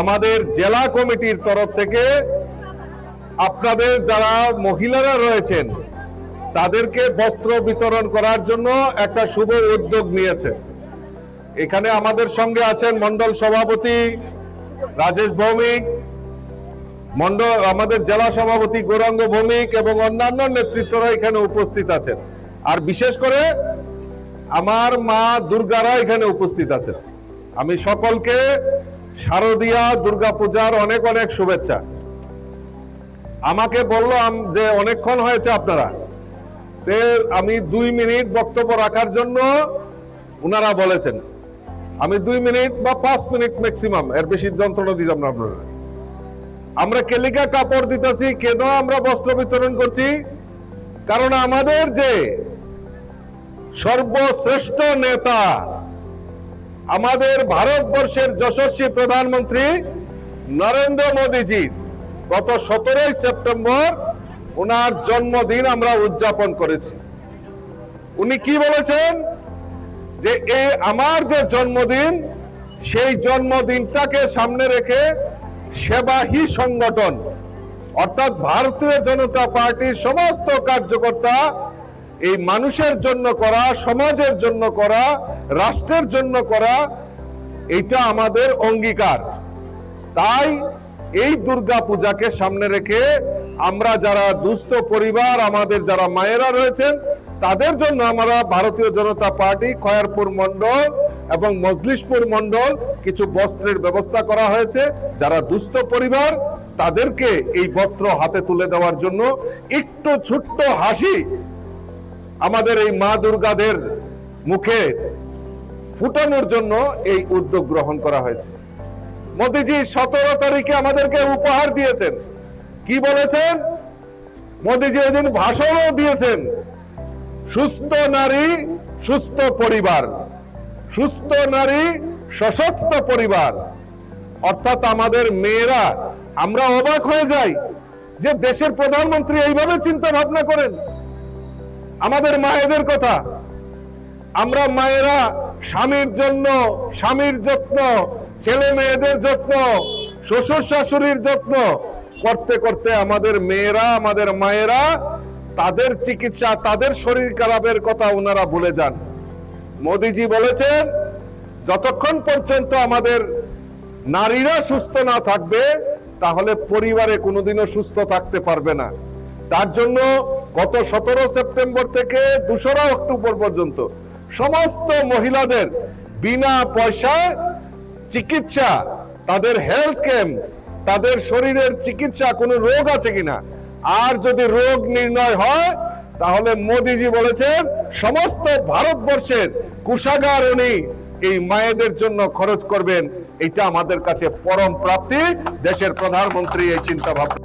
আমাদের জেলা কমিটির তরফ থেকে আপনাদের যারা মহিলারা রয়েছেন, তাদেরকে বস্ত্র বিতরণ করার জন্য একটা শুভ উদ্যোগ নিয়েছে। এখানে আমাদের সঙ্গে আছেন মন্ডল সভাপতি রাজেশ ভৌমিক মন্ডল আমাদের জেলা সভাপতি গৌরাঙ্গ ভৌমিক এবং অন্যান্য নেতৃত্বরা এখানে উপস্থিত আছেন। আর বিশেষ করে আমার মা দুর্গারা এখানে উপস্থিত আছেন। আমি সকলকে শারদীয়া দুর্গাপূজার অনেক অনেক শুভেচ্ছা। আমাকে বলল যে অনেকক্ষণ হয়েছে আপনারা। তে আমি দুই মিনিট বক্তব্য রাখার জন্য ওনারা বলেছেন। আমি দুই মিনিট বা পাঁচ মিনিট ম্যাক্সিমাম এর বেশি যন্ত্রণা দিতাম না আপনারা। আমরা কেলিকা কাপড় দিতেছি, কেন আমরা বস্ত্র বিতরণ করছি? কারণ আমাদের যে সর্বশ্রেষ্ঠ নেতা আমাদের ভারতবর্ষের যশস্বী প্রধানমন্ত্রী নরেন্দ্র মোদীজির গত সতেরোই সেপ্টেম্বর ওনার জন্মদিন আমরা উদযাপন করেছি। উনি কি বলেছেন? যে এই আমার যে জন্মদিন, সেই জন্মদিনটাকে সামনে রেখে সেবাহী সংগঠন, অর্থাৎ ভারতীয় জনতা পার্টির সমস্ত কার্যকর্তা এই মানুষের জন্য করা, সমাজের জন্য করা, রাষ্ট্রের জন্য করা, এটা আমাদের অঙ্গীকার। তাই এই দুর্গা পূজাকে সামনে রেখে আমরা যারা দুস্থ পরিবার, আমাদের যারা মায়েরা রয়েছেন, তাদের জন্য আমরা ভারতীয় জনতা পার্টি, খয়ারপুর মন্ডল এবং মজলিশপুর মন্ডল কিছু বস্ত্রের ব্যবস্থা করা হয়েছে। যারা দুস্থ পরিবার, তাদেরকে এই বস্ত্র হাতে তুলে দেওয়ার জন্য একটু ছোট্ট হাসি আমাদের এই মা দুর্গাদের মুখে ফুটানোর জন্য এই উদ্যোগ গ্রহণ করা হয়েছে। মোদিজি সতেরো তারিখে আমাদেরকে উপহার দিয়েছেন। কি বলেছেন? মোদিজি ওই দিন ভাষণও দিয়েছেন। সুস্থ নারী, সুস্থ পরিবার। সুস্থ নারী, সশক্ত পরিবার। অর্থাৎ আমাদের মেয়েরা, আমরা অবাক হয়ে যাই যে দেশের প্রধানমন্ত্রী এইভাবে চিন্তা ভাবনা করেন। আমাদের মায়েদের কথা। আমরা মায়েরা স্বামীর জন্য, স্বামীর যত্ন, ছেলে মেয়েদের যত্ন, শ্বশুর শাশুড়ির যত্ন করতে করতে আমাদের মেয়েরা, আমাদের মায়েরা তাদের চিকিৎসা, তাদের শরীর খারাপের কথা ওনারা ভুলে যান। মোদিজি বলেছেন, যতক্ষণ পর্যন্ত আমাদের নারীরা সুস্থ না থাকবে, তাহলে পরিবারে কোনোদিনও সুস্থ থাকতে পারবে না। তার জন্য গত সতেরো সেপ্টেম্বর থেকে দোসরা অক্টোবর পর্যন্ত সমস্ত মহিলাদের বিনা পয়সায় চিকিৎসা, তাদের হেলথ ক্যাম্প তাদের শরীরের চিকিৎসা কোনো রোগ আছে কিনা? আর যদি রোগ নির্ণয় হয়, তাহলে মোদিজি বলেছেন, সমস্ত ভারতবর্ষের কুষাগার উনি এই মায়েদের জন্য খরচ করবেন। এটা আমাদের কাছে পরম প্রাপ্তি। দেশের প্রধানমন্ত্রী এই চিন্তা ভাবনা